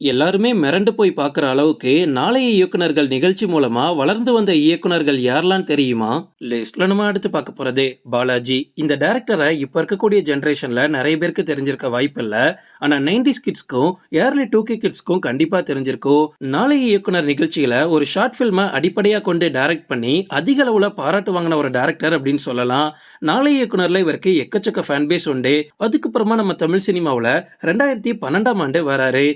எல்லாருமே மிரண்டு போய் பார்க்குற அளவுக்கு நாளைய இயக்குனர்கள் நிகழ்ச்சி மூலமா வளர்ந்து வந்த இயக்குனர்கள் யாரெல்லாம் தெரியுமா? லிஸ்ட்ல நம்ம அடுத்து பார்க்க போறது பாலாஜி. இந்த டைரக்டரை இப்ப இருக்கக்கூடிய ஜென்ரேஷன்ல நிறைய பேருக்கு தெரிஞ்சிருக்க வாய்ப்பு இல்ல ஆனா நைன்டிஸ் கிட்ஸ்க்கும் ஏர்லி டூ கே கிட்ஸ்க்கும் கண்டிப்பா தெரிஞ்சிருக்கும் நாளைய இயக்குனர் நிகழ்ச்சியில ஒரு ஷார்ட் ஃபில்மை அடிப்படையா கொண்டு டைரக்ட் பண்ணி அதிக அளவுல பாராட்டு வாங்கின ஒரு டேரக்டர் அப்படின்னு சொல்லலாம். நாளைய இயக்குனர்ல இவருக்கு எக்கச்சக்க ஃபேன் பேஸ் உண்டு. அதுக்கப்புறமா நம்ம தமிழ் சினிமாவில் ரெண்டாயிரத்தி பன்னெண்டாம் ஆண்டு வராரு.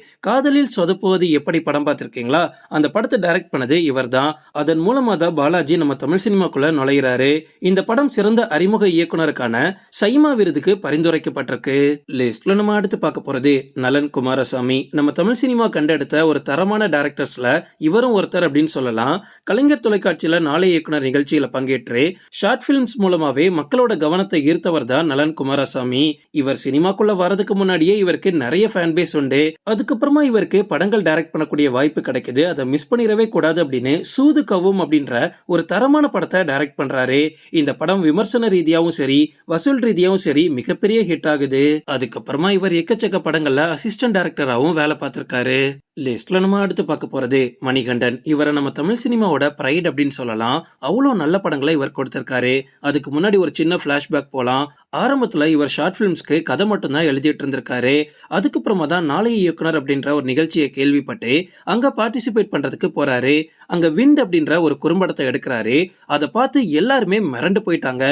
காதலில் சொதப்புவது எப்படி படம் பார்த்துருக்கீங்களா? அந்த படத்தை டைரக்ட் பண்ணது இவர்தான். அதன் மூலமா தான் பாலாஜி நம்ம தமிழ் சினிமாக்குள்ள நுழையிறாரு. இந்த படம் சிறந்த அறிமுக இயக்குனருக்கான சைமா விருதுக்கு பரிந்துரைக்கப்பட்டிருக்கு. லிஸ்ட்ல நம்ம அடுத்து பார்க்க போறது நலன் குமாரசாமி. நம்ம தமிழ் சினிமா கண்டெடுத்த ஒரு தரமான டைரக்டர்ஸ்ல இவரும் ஒருத்தர் அப்படின்னு சொல்லலாம். கலைஞர் தொலைக்காட்சியில நாளை இயக்குனர் நிகழ்ச்சியில பங்கேற்று ஷார்ட் பிலிம்ஸ் மூலமாவே மக்களோட கவனத்தை ஈர்த்தவர் தான் நலன் குமாரசாமி. இவர் சினிமாக்குள்ள வரதுக்கு முன்னாடியே இவருக்கு நிறைய ஃபேன் பேஸ் உண்டு. அதுக்கப்புறமா இவர் பேருக்கு படங்கள் டைரக்ட் பண்ணக்கூடிய வாய்ப்பு கிடைக்குது. அதை மிஸ் பண்ணிடவே கூடாது அப்படின்னு சூது கவும் அப்படின்ற ஒரு தரமான படத்தை டைரக்ட் பண்றாரு. இந்த படம் விமர்சன ரீதியாவும் சரி வசூல் ரீதியாவும் சரி மிகப்பெரிய ஹிட் ஆகுது. அதுக்கப்புறமா இவர் எக்கச்சக்க படங்கள்ல அசிஸ்டன்ட் டைரக்டராகவும் வேலை பார்த்திருக்காரு. லிஸ்ட்ல நம்ம அடுத்து பார்க்க போறது மணிகண்டன். இவரை நம்ம தமிழ் சினிமாவோட பிரைட் அப்படின்னு சொல்லலாம். அவ்வளோ நல்ல படங்களை இவர் கொடுத்திருக்காரு. அதுக்கு முன்னாடி ஒரு சின்ன ஃபிளாஷ்பேக் போகலாம் ஆரம்பத்தில் இவர் ஷார்ட் ஃபிலிம்ஸ்க்கு கதை மட்டும்தான் எழுதிட்டு இருந்திருக்காரு. அதுக்கப்புறமா தான் நாளைய இயக்குனர் அப்படின்ற ஒரு நிகழ்ச்சியை கேள்விப்பட்டு அங்கே பார்ட்டிசிபேட் பண்ணுறதுக்கு போறாரு. அங்கே விண்ட் அப்படின்ற ஒரு குறும்படத்தை எடுக்கிறாரு. அதை பார்த்து எல்லாருமே மிரண்டு போயிட்டாங்க.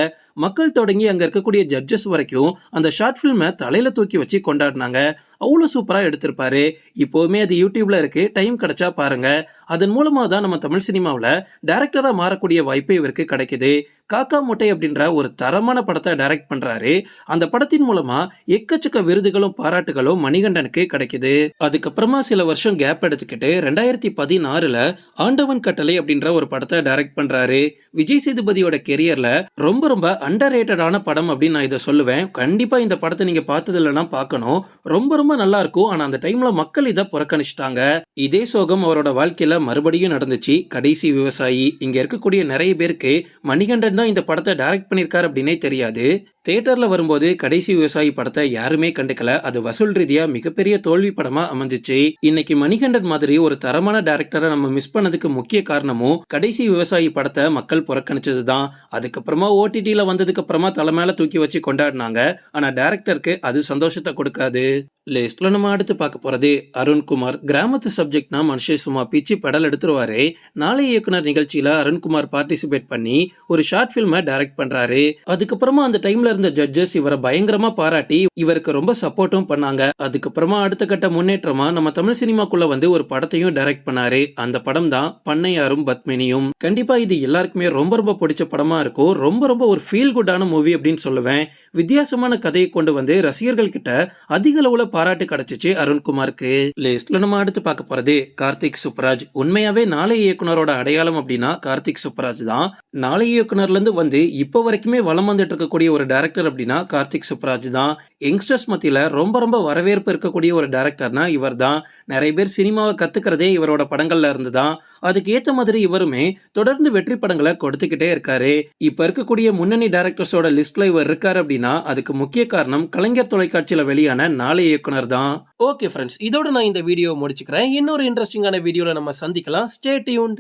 மக்கள் தொடங்கி அங்க இருக்கக்கூடிய ஜட்ஜஸ் வரைக்கும் அந்த ஷார்ட் ஃபில்மை தலையில் தூக்கி வச்சு கொண்டாடினாங்க. அவ்வளோ சூப்பராக எடுத்திருப்பாரு. இப்போவுமே அது யூடியூப்ல இருக்கு. டைம் கிடைச்சா பாருங்க. அதன் மூலமாக தான் நம்ம தமிழ் சினிமாவில் டேரக்டராக மாறக்கூடிய வாய்ப்பு இவருக்கு கிடைக்குது. காக்கா முட்டை அப்படின்ற ஒரு தரமான படத்தை டைரக்ட் பண்றாரு. அந்த படத்தின் மூலமா எக்கச்சக்க விருதுகளும் பாராட்டுகளும் மணிகண்டனுக்கு கிடைக்குது. அதுக்கப்புறமா சில வருஷம் கேப் எடுத்துக்கிட்டு ரெண்டாயிரத்தி பதினாறுல ஆண்டவன் கட்டளை அப்படின்ற ஒரு படத்தை டைரக்ட் பண்றாரு. விஜய் சேதுபதியோட கெரியர்ல ரொம்ப ரொம்ப அண்டர் ரேட்டடான படம் அப்படின்னு நான் இதை சொல்லுவேன். கண்டிப்பா இந்த படத்தை நீங்க பார்த்தது இல்லைன்னா பார்க்கணும். ரொம்ப ரொம்ப நல்லா இருக்கும். ஆனா அந்த டைம்ல மக்கள் இதை புறக்கணிச்சிட்டாங்க. இதே சோகம் அவரோட வாழ்க்கையில மறுபடியும் நடந்துச்சு. கடைசி விவசாயி. இங்க இருக்கக்கூடிய நிறைய பேருக்கு மணிகண்டன் தான் இந்த படத்தை டைரக்ட் பண்ணியிருக்காரு அப்படின்னே தெரியாது. தேட்டரில் வரும்போது கடைசி விவசாயி படத்தை யாருமே கண்டுக்கல. அது வசூல் ரீதியா மிகப்பெரிய தோல்வி படமா அமைஞ்சிச்சு. இன்னைக்கு மணிகண்டன் மாதிரி ஒரு தரமான டேரக்டரை நம்ம மிஸ் பண்ணதுக்கு முக்கிய காரணமும் கடைசி விவசாயி படத்தை மக்கள் புறக்கணிச்சது தான் அதுக்கப்புறமா ஓடிடியில வந்ததுக்கு அப்புறமா தலை மேல தூக்கி வச்சு கொண்டாடினாங்க. ஆனா டேரக்டருக்கு அது சந்தோஷத்தை கொடுக்காது. லிஸ்ட்ல நம்ம அடுத்து பார்க்க போறது அருண்குமார். கிராமத்து சப்ஜெக்ட்னா மனுஷன் சும்மா பிச்சு படல் எடுத்துருவாரு. நாளை இயக்குனர் நிகழ்ச்சியில அருண்குமார் பார்ட்டிசிபேட் பண்ணி ஒரு ஷார்ட் பிலிமை டைரக்ட் பண்றாரு. அதுக்கப்புறமா அந்த டைம்ல இருந்த ஜட்ஜஸ் இவரை பயங்கரமா பாராட்டி இவருக்கு ரொம்ப சப்போர்ட்டும் பண்ணாங்க. அதுக்கப்புறமா அடுத்த கட்ட முன்னேற்றமா நம்ம தமிழ் சினிமாக்குள்ள வந்து ஒரு படத்தையும் டைரக்ட் பண்ணாரு. அந்த படம் தான் பண்ணையாரும் பத்மினியும். கண்டிப்பா இது எல்லாருக்குமே ரொம்ப ரொம்ப பிடிச்ச படமா இருக்கும். ரொம்ப ரொம்ப ஒரு ஃபீல் குட்டான மூவி அப்படின்னு சொல்லுவேன். வித்தியாசமான கதையை கொண்டு வந்து ரசிகர்கள் கிட்ட அதிக அளவுல பாராட்டு கிடைச்சிச்சு அருண்குமாருக்கு. லிஸ்ட்ல நம்ம அடுத்து பார்க்க போறது கார்த்திக் சுப்ராஜ். உண்மையாவே நாளை இயக்குனரோட அடையாளம் அப்படின்னா கார்த்திக் சுப்ராஜ் தான். நாளை இயக்குனர்ல இருந்து வந்து இப்போ வரைக்குமே வளம் வந்துட்டு இருக்கக்கூடிய ஒரு டேரக்டர் அப்படின்னா கார்த்திக் சுப்ராஜ் தான். யங்ஸ்டர்ஸ் மத்தியில் ரொம்ப ரொம்ப வரவேற்பு இருக்கக்கூடிய ஒரு டேரக்டர்னா இவர் தான் நிறைய பேர் சினிமாவை கத்துக்கிறதே இவரோட படங்கள்ல இருந்து தான். அதுக்கேற்ற மாதிரி இவருமே தொடர்ந்து வெற்றி படங்களை கொடுத்துக்கிட்டே இருக்காரு. இப்போ இருக்கக்கூடிய முன்னணி டேரக்டர்ஸோட லிஸ்ட்ல இவர் இருக்காரு அப்படின்னா அதுக்கு முக்கிய காரணம் கலைஞர் தொலைக்காட்சியில் வெளியான நாளை இயக்குனர் தான். ஓகே ஃப்ரெண்ட்ஸ் இதோட நான் இந்த வீடியோ முடிச்சுக்கிறேன். இன்னொரு இன்ட்ரெஸ்டிங்கான வீடியோவில் நம்ம சந்திக்கலாம். Stay tuned